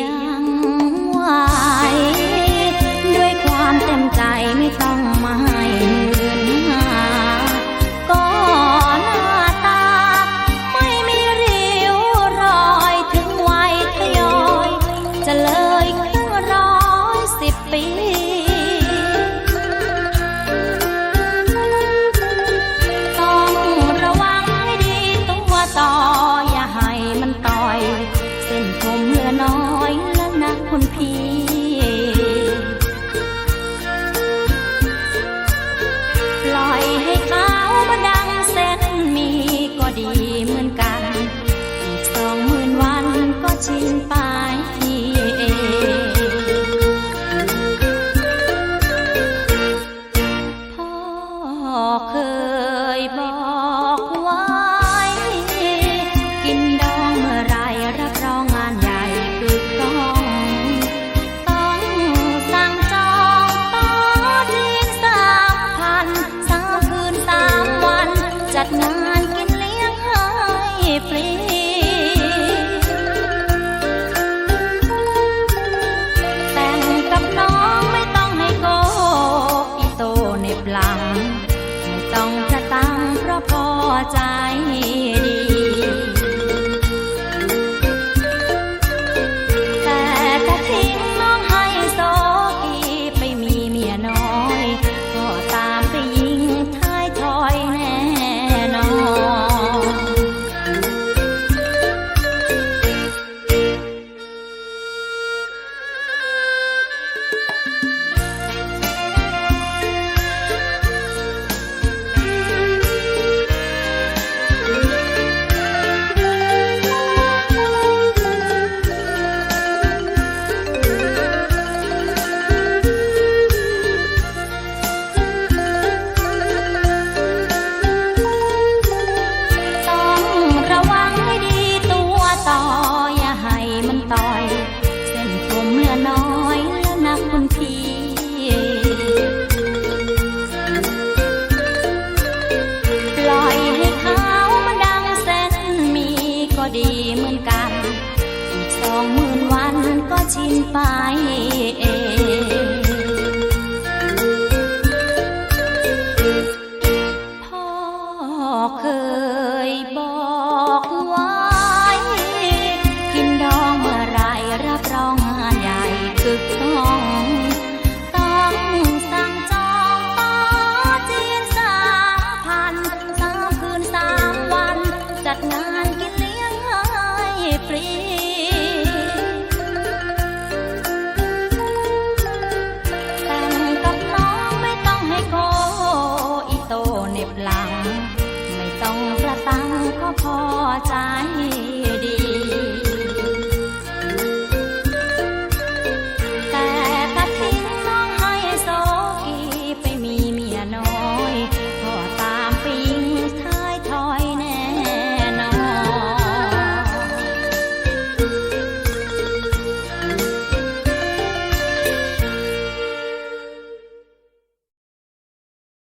ยังไหวด้วยความเต็มใจไม่ต้องมาให้เงินหาก็หน้าตา ไม่มีริ้วรอยถึงวัยทยอยจะเลิก อน้อยแล้วนะคุณพี่ปล่อยให้เขามาดังเส้นมีก็ดีเหมือนกัน อีกสองหมื่นวันก็ชินไปเองพ่อเคย ชินไปเอง หลัง ไม่ต้องกระตังก็พอใจ